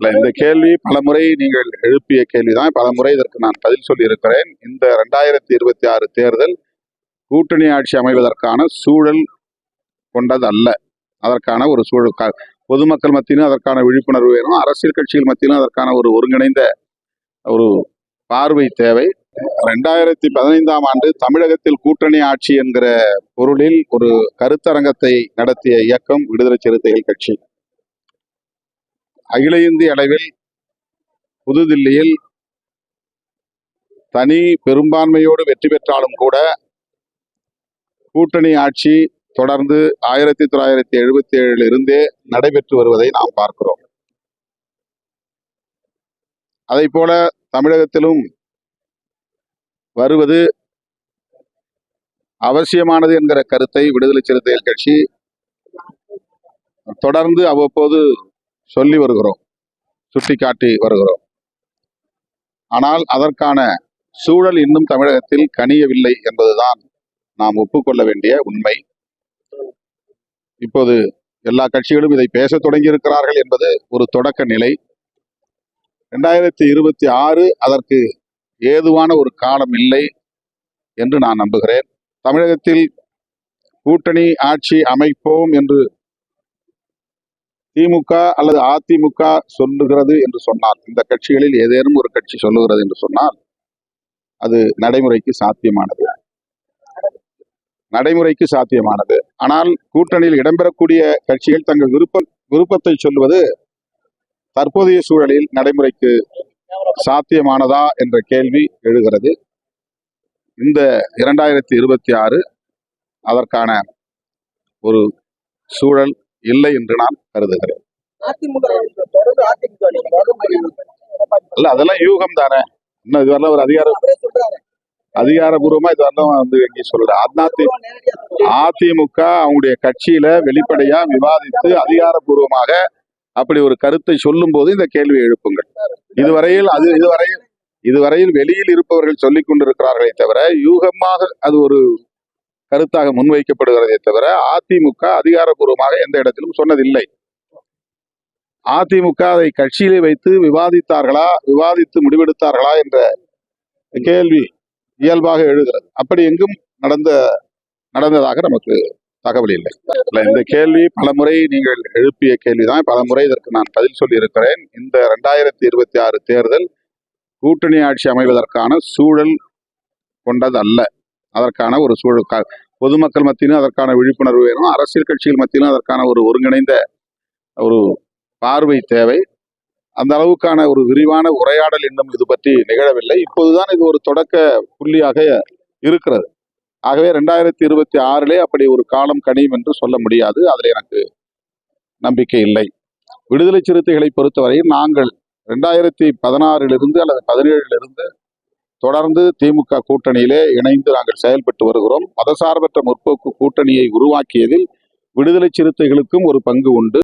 இல்லை இந்த கேள்வி பலமுறை நீங்கள் எழுப்பிய கேள்விதான். பலமுறை இதற்கு நான் பதில் சொல்லி இருக்கிறேன் இந்த ரெண்டாயிரத்தி இருபத்தி ஆறு தேர்தல் கூட்டணி ஆட்சி அமைவதற்கான சூழல் கொண்டது அல்ல அதற்கான ஒரு சூழல் க- பொதுமக்கள் மத்தியிலும் அதற்கான விழிப்புணர்வு வேணும். அரசியல் கட்சிகள் மத்தியிலும் அதற்கான ஒரு ஒருங்கிணைந்த ஒரு பார்வை தேவை. ரெண்டாயிரத்தி பதினைந்தாம் ஆண்டு தமிழகத்தில் கூட்டணி ஆட்சி என்கிற பொருளில் ஒரு கருத்தரங்கத்தை நடத்திய இயக்கம் விடுதலை சிறுத்தைகள் கட்சி. அகில இந்திய அளவில் புதுதில்லியில் தனி பெரும்பான்மையோடு வெற்றி பெற்றாலும் கூட கூட்டணி ஆட்சி தொடர்ந்து ஆயிரத்தி தொள்ளாயிரத்தி எழுபத்தி ஏழில் இருந்தே நடைபெற்று வருவதை நாம் பார்க்கிறோம். அதை போல தமிழகத்திலும் வருவது அவசியமானது என்கிற கருத்தை விடுதலை சிறுத்தைகள் கட்சி தொடர்ந்து அவ்வப்போது சொல்லி வருகிறோம் சுட்டிக்காட்டி வருகிறோம். ஆனால் அதற்கான சூழல் இன்னும் தமிழகத்தில் கனியவில்லை என்பதுதான் நாம் ஒப்புக்கொள்ள வேண்டிய உண்மை. இப்போது எல்லா கட்சிகளும் இதை பேசத் தொடங்கி இருக்கிறார்கள் என்பது ஒரு தொடக்க நிலை. ரெண்டாயிரத்தி இருபத்தி ஆறு அதற்கு ஏதுவான ஒரு காலம் இல்லை என்று நான் நம்புகிறேன். தமிழகத்தில் கூட்டணி ஆட்சி அமைப்போம் என்று திமுக அல்லது அதிமுக சொல்லுகிறது என்று சொன்னால் இந்த கட்சிகளில் ஏதேனும் ஒரு கட்சி சொல்லுகிறது என்று சொன்னால் அது நடைமுறைக்கு சாத்தியமானது. நடைமுறைக்கு சாத்தியமானது. ஆனால் கூட்டணியில் இடம்பெறக்கூடிய கட்சிகள் தங்கள் விருப்ப விருப்பத்தை சொல்வது தற்போதைய சூழலில் நடைமுறைக்கு சாத்தியமானதா என்ற கேள்வி எழுகிறது. இந்த இரண்டாயிரத்தி இருபத்தி ஆறு அதற்கான ஒரு சூழல் இல்லை என்று நான் கருதுகிறேன். இல்ல அதெல்லாம் யூகம் தானே. இன்னும் இதுவரையிலும் ஒரு அதிகார அதிகாரபூர்வமா இது வரலாம் வந்து அதி சொல்றாரு. அதிமுக அவங்களுடைய கட்சியில வெளிப்படையா விவாதித்து அதிகாரப்பூர்வமாக அப்படி ஒரு கருத்தை சொல்லும் போது இந்த கேள்வியை எழுப்புங்கள். இதுவரையில் அது இதுவரையில் இதுவரையில் வெளியில் இருப்பவர்கள் சொல்லிக் கொண்டிருக்கிறார்களே தவிர யூகமாக அது ஒரு கருத்தாக முன்வைக்கப்படுகிறதே தவிர அதிமுக அதிகாரப்பூர்வமாக எந்த இடத்திலும் சொன்னதில்லை. அதிமுக அதை கட்சியிலே வைத்து விவாதித்தார்களா விவாதித்து முடிவெடுத்தார்களா என்ற கேள்வி இயல்பாக எழுகிறது. அப்படி எங்கும் நடந்த நடந்ததாக நமக்கு தகவல் இல்லை. இல்லை இந்த கேள்வி பலமுறை நீங்கள் எழுப்பிய கேள்விதான். பலமுறை இதற்கு நான் பதில் சொல்லி இருக்கிறேன் இந்த ரெண்டாயிரத்தி இருபத்தி ஆறு தேர்தல் கூட்டணி ஆட்சி அமைவதற்கான சூழல் கொண்டது அல்ல அதற்கான ஒரு சூழல் பொதுமக்கள் மத்தியிலும் அதற்கான விழிப்புணர்வு வேணும். அரசியல் கட்சிகள் மத்தியிலும் அதற்கான ஒரு ஒருங்கிணைந்த ஒரு பார்வை தேவை. அந்த அளவுக்கான ஒரு விரிவான உரையாடல் இன்னும் இது பற்றி நிகழவில்லை. இப்போதுதான் இது ஒரு தொடக்க புள்ளியாக இருக்கிறது. ஆகவே ரெண்டாயிரத்தி இருபத்தி ஆறிலே அப்படி ஒரு காலம் கனியும் என்று சொல்ல முடியாது. அதில் எனக்கு நம்பிக்கை இல்லை. விடுதலை சிறுத்தைகளை பொறுத்தவரையில் நாங்கள் ரெண்டாயிரத்தி பதினாறிலிருந்து அல்லது பதினேழிலிருந்து தொடர்ந்து திமுக கூட்டணியிலே இணைந்து நாங்கள் செயல்பட்டு வருகிறோம். மதசார்பற்ற முற்போக்கு கூட்டணியை உருவாக்கியதில் விடுதலை சிறுத்தைகளுக்கும் ஒரு பங்கு உண்டு.